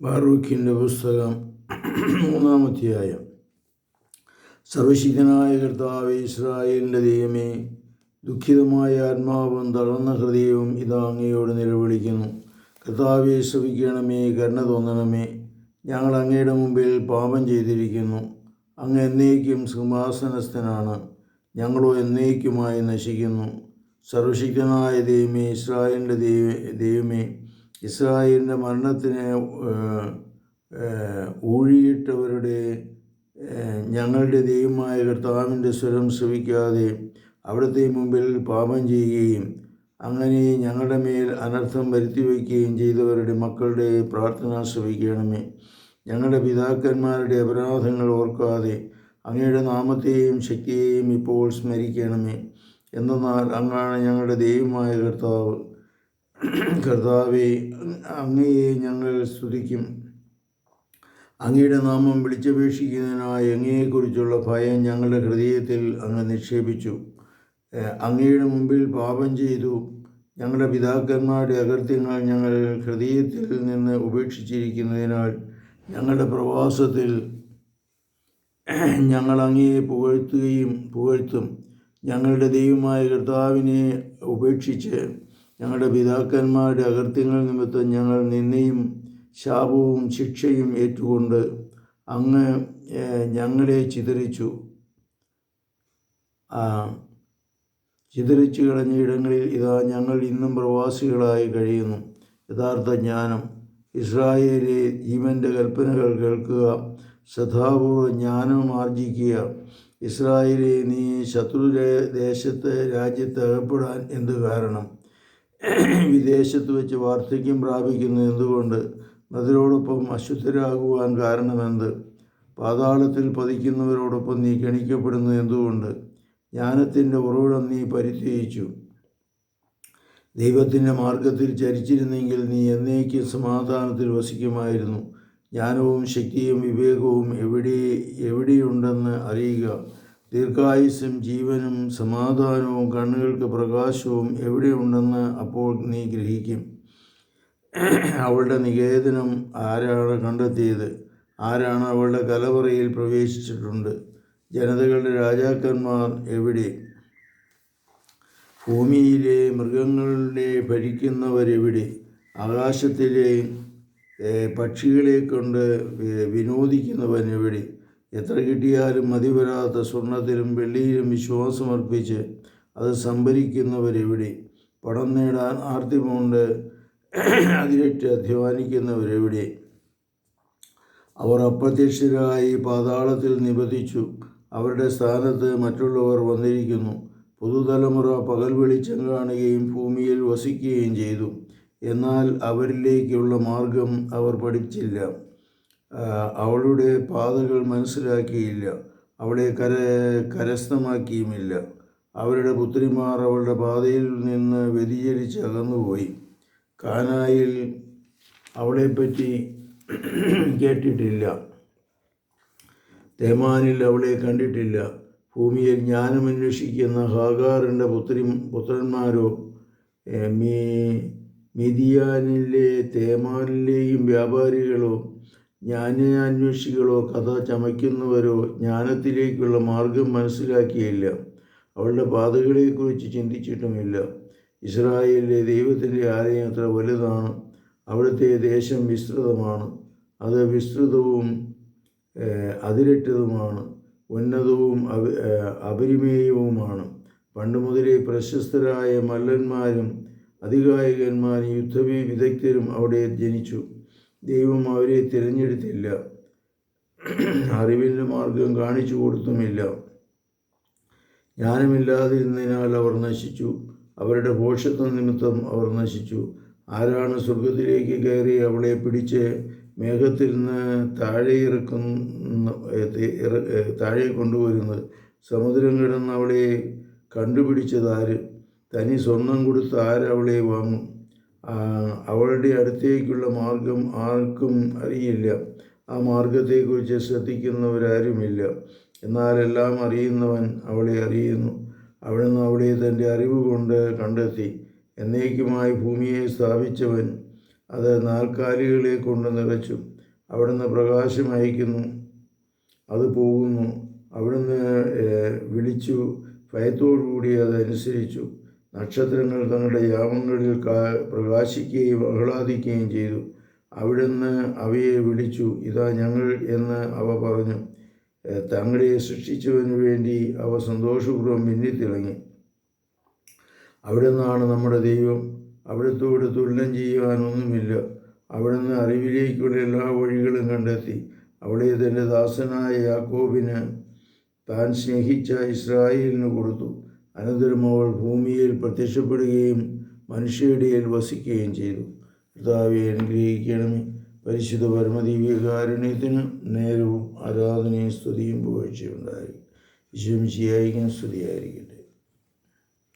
ബാറൂഖിന്റെ പുസ്തകം മൂന്നാമധ്യായം. സർവശക്തനായ കർത്താവ് ഇസ്രായേലിന്റെ ദൈവമേ ദുഃഖിതമായ ആത്മാവും തളർന്ന ഹൃദയവും ഇതാ അങ്ങയോട് നിലവിളിക്കുന്നു. കർത്താവെ ശ്രമിക്കണമേ കരുണ തോന്നണമേ. ഞങ്ങൾ അങ്ങയുടെ മുമ്പിൽ പാപം ചെയ്തിരിക്കുന്നു. അങ്ങ് എന്നേക്കും സിംഹാസനസ്ഥനാണ്. ഞങ്ങളോ എന്നേക്കുമായി നശിക്കുന്നു. സർവശക്തനായ ദൈവമേ ഇസ്രായേലിന്റെ ദൈവ ദൈവമേ ഇസ്രായേലിന്റെ മരണത്തിന് ഊഴിയിട്ടവരുടെ ഞങ്ങളുടെ ദൈവമായ കർത്താവിന്റെ സ്വരം ശ്രവിക്കാതെ അവിടുത്തെ മുമ്പിൽ പാപം ചെയ്യുകയും അങ്ങനെ ഞങ്ങളുടെ മേൽ അനർത്ഥം വരുത്തി വയ്ക്കുകയും ചെയ്തവരുടെ മക്കളുടെ പ്രാർത്ഥന ശ്രവിക്കണമേ. ഞങ്ങളുടെ പിതാക്കന്മാരുടെ അപരാധങ്ങൾ ഓർക്കാതെ അങ്ങയുടെ നാമത്തെയും ശക്തിയെയും ഇപ്പോൾ സ്മരിക്കണമേ. എന്നാൽ അങ്ങാണ് ഞങ്ങളുടെ ദൈവമായ കർത്താവ് കർത്താവെ അങ്ങയെ ഞങ്ങൾ സ്തുതിക്കും. അങ്ങയുടെ നാമം വിളിച്ചപേക്ഷിക്കുന്നതിനായി അങ്ങയെക്കുറിച്ചുള്ള ഭയം ഞങ്ങളുടെ ഹൃദയത്തിൽ അങ്ങ് നിക്ഷേപിച്ചു. അങ്ങയുടെ മുമ്പിൽ പാപം ചെയ്തു. ഞങ്ങളുടെ പിതാക്കന്മാരുടെ അകൃത്യങ്ങൾ ഞങ്ങൾ ഹൃദയത്തിൽ നിന്ന് ഉപേക്ഷിച്ചിരിക്കുന്നതിനാൽ ഞങ്ങളുടെ പ്രവാസത്തിൽ ഞങ്ങൾ അങ്ങയെ പുകഴ്ത്തുകയും പുകഴ്ത്തും. ഞങ്ങളുടെ ദൈവമായ കർത്താവിനെ ഉപേക്ഷിച്ച് ഞങ്ങളുടെ പിതാക്കന്മാരുടെ അകൃത്യങ്ങൾ നിമിത്തം ഞങ്ങൾ നിന്നെയും ശാപവും ശിക്ഷയും ഏറ്റുകൊണ്ട് അങ്ങ് ഞങ്ങളെ ചിതറിച്ചു. ചിതറിച്ചു കളഞ്ഞ ഇടങ്ങളിൽ ഇതാ ഞങ്ങൾ ഇന്നും പ്രവാസികളായി കഴിയുന്നു. യഥാർത്ഥ ജ്ഞാനം. ഇസ്രായേലെ ജീവന്റെ കൽപ്പനകൾ കേൾക്കുക. ശ്രദ്ധാപൂർവം ജ്ഞാനം ആർജിക്കുക. ഇസ്രായേലെ നീ ശത്രു ദേശത്ത് രാജ്യത്ത് അകപ്പെടാൻ എന്ത് കാരണം? വിദേശത്ത് വെച്ച് വാർദ്ധക്യം പ്രാപിക്കുന്നത് എന്തുകൊണ്ട്? അതിനോടൊപ്പം അശുദ്ധരാകുവാൻ കാരണമെന്ത്? പാതാളത്തിൽ പതിക്കുന്നവരോടൊപ്പം നീ ഗണിക്കപ്പെടുന്നത് എന്തുകൊണ്ട്? ജ്ഞാനത്തിന്റെ ഉറവിടം നീ പരിത്യജിച്ചു. ദൈവത്തിന്റെ മാർഗത്തിൽ ചരിച്ചിരുന്നെങ്കിൽ നീ എന്നേക്കും സമാധാനത്തിൽ വസിക്കുമായിരുന്നു. ജ്ഞാനവും ശക്തിയും വിവേകവും എവിടെ എവിടെയുണ്ടെന്ന് അറിയുക. ദീർഘായുസ്സും ജീവനും സമാധാനവും കണ്ണുകൾക്ക് പ്രകാശവും എവിടെയുണ്ടെന്ന് അപ്പോൾ നീ ഗ്രഹിക്കും. അവളുടെ നികേതനം ആരാണ് കണ്ടെത്തിയത്? ആരാണ് അവളുടെ കലവറയിൽ പ്രവേശിച്ചിട്ടുണ്ട്? ജനതകളുടെ രാജാക്കന്മാർ എവിടെ? ഭൂമിയിലെ മൃഗങ്ങളുടെ ഭരിക്കുന്നവരെവിടെ? ആകാശത്തിലെ പക്ഷികളെ കൊണ്ട് വിനോദിക്കുന്നവൻ എവിടെ? എത്ര കിട്ടിയാലും മതി വരാത്ത സ്വർണത്തിലും വെള്ളിയിലും വിശ്വാസമർപ്പിച്ച് അത് സംഭരിക്കുന്നവരെവിടെ? പണം നേടാൻ ആർത്തിമുണ്ട് അതിലിട്ട് അധ്വാനിക്കുന്നവരെവിടെ? അവർ അപ്രത്യക്ഷരായി പാതാളത്തിൽ നിബന്ധിച്ചു. അവരുടെ സ്ഥാനത്ത് മറ്റുള്ളവർ വന്നിരിക്കുന്നു. പുതുതലമുറ പകൽ വെളിച്ചം കാണുകയും ഭൂമിയിൽ വസിക്കുകയും ചെയ്തു. എന്നാൽ അവരിലേക്കുള്ള മാർഗം അവർ പഠിച്ചില്ല. അവളുടെ പാതകൾ മനസ്സിലാക്കിയില്ല. അവളെ കര കരസ്ഥമാക്കിയുമില്ല. അവരുടെ പുത്രിമാർ അവളുടെ പാതയിൽ നിന്ന് വ്യതിചലിച്ച് അകന്നുപോയി. കാനായിൽ അവളെപ്പറ്റി കേട്ടിട്ടില്ല. തേമാനിൽ അവളെ കണ്ടിട്ടില്ല. ഭൂമിയിൽ ജ്ഞാനമന്വേഷിക്കുന്ന ഹാഗാറിന്റെ പുത്രി പുത്രന്മാരോ മീ മിതിയാനിലെ തേമാനിലെയും വ്യാപാരികളോ ജ്ഞാനാന്വേഷികളോ കഥ ചമയ്ക്കുന്നവരോ ജ്ഞാനത്തിലേക്കുള്ള മാർഗം മനസ്സിലാക്കിയില്ല. അവളുടെ പാതകളെക്കുറിച്ച് ചിന്തിച്ചിട്ടുമില്ല. ഇസ്രായേലിലെ ദൈവത്തിന്റെ ആലയം അത്ര വലുതാണ്. അവിടുത്തെ ദേശം വിസ്തൃതമാണ്. അത് വിസ്തൃതവും അതിരട്ടതുമാണ്. ഉന്നതവും അപരിമേയവുമാണ്. പണ്ട് മുതലേ പ്രശസ്തരായ മല്ലന്മാരും അധികായകന്മാരും യുദ്ധവി വിദഗ്ധരും അവിടെ ജനിച്ചു. ദൈവം അവരെ തിരഞ്ഞെടുത്തില്ല. അറിവിന്റെ മാർഗം കാണിച്ചു കൊടുത്തുമില്ല. ജ്ഞാനമില്ലാതിരുന്നതിനാൽ അവർ നശിച്ചു. അവരുടെ ഭോഷത്വ നിമിത്തം അവർ നശിച്ചു. ആരാണ് സ്വർഗത്തിലേക്ക് കയറി അവളെ പിടിച്ച് മേഘത്തിൽ നിന്ന് താഴെ ഇറക്കുന്ന താഴെ കൊണ്ടുവരുന്നത്? സമുദ്രം കിടന്ന് അവളെ കണ്ടുപിടിച്ചത് ആര്? തനി സ്വർണം കൊടുത്ത് ആരവളെ വാങ്ങും? അവളുടെ അടുത്തേക്കുള്ള മാർഗം ആർക്കും അറിയില്ല. ആ മാർഗത്തെക്കുറിച്ച് ശ്രദ്ധിക്കുന്നവരാരുമില്ല. എന്നാൽ എല്ലാം അറിയുന്നവൻ അവളെ അറിയുന്നു. അവിടുന്ന് അവളെ തന്റെ അറിവ് കൊണ്ട് കണ്ടെത്തി. എന്നേക്കുമായി ഭൂമിയെ സ്ഥാപിച്ചവൻ അത് നാൽക്കാലികളെ കൊണ്ട് നിറച്ചു. അവിടുന്ന് പ്രകാശം അയക്കുന്നു. അത് പോകുന്നു. അവിടുന്ന് വിളിച്ചു. ഭയത്തോടുകൂടി അതനുസരിച്ചു നക്ഷത്രങ്ങൾ തങ്ങളുടെ യാമങ്ങളിൽ പ്രകാശിക്കുകയും ആഹ്ലാദിക്കുകയും ചെയ്തു. അവിടുന്ന് അവയെ വിളിച്ചു ഇതാ ഞങ്ങൾ എന്ന് അവ പറഞ്ഞു. തങ്ങളെ സൃഷ്ടിച്ചവന് വേണ്ടി അവ സന്തോഷപൂർവം മിന്നിത്തിളങ്ങി. അവിടുന്നാണ് നമ്മുടെ ദൈവം. അവിടുത്തോട് തുല്യം ചെയ്യുവാനൊന്നുമില്ല. അവിടുന്ന് അറിവിലേക്കുള്ള എല്ലാ വഴികളും കണ്ടെത്തി. അവിടെ തന്റെ ദാസനായ യാക്കോബിന് താൻ സ്നേഹിച്ച ഇസ്രായേലിന് കൊടുത്തു. അനന്തരം അവൾ ഭൂമിയിൽ പ്രത്യക്ഷപ്പെടുകയും മനുഷ്യയിടയിൽ വസിക്കുകയും ചെയ്തു. കർത്താവെ അനുഗ്രഹിക്കണമേ. പരിശുദ്ധ പരമദിവ്യകാരുണ്യത്തിന് നേരവും ആരാധനയും സ്തുതിയും പുകഴ്ചയുണ്ടായി വിശ്വംശിയായിരിക്കും സ്തുതിയായിരിക്കും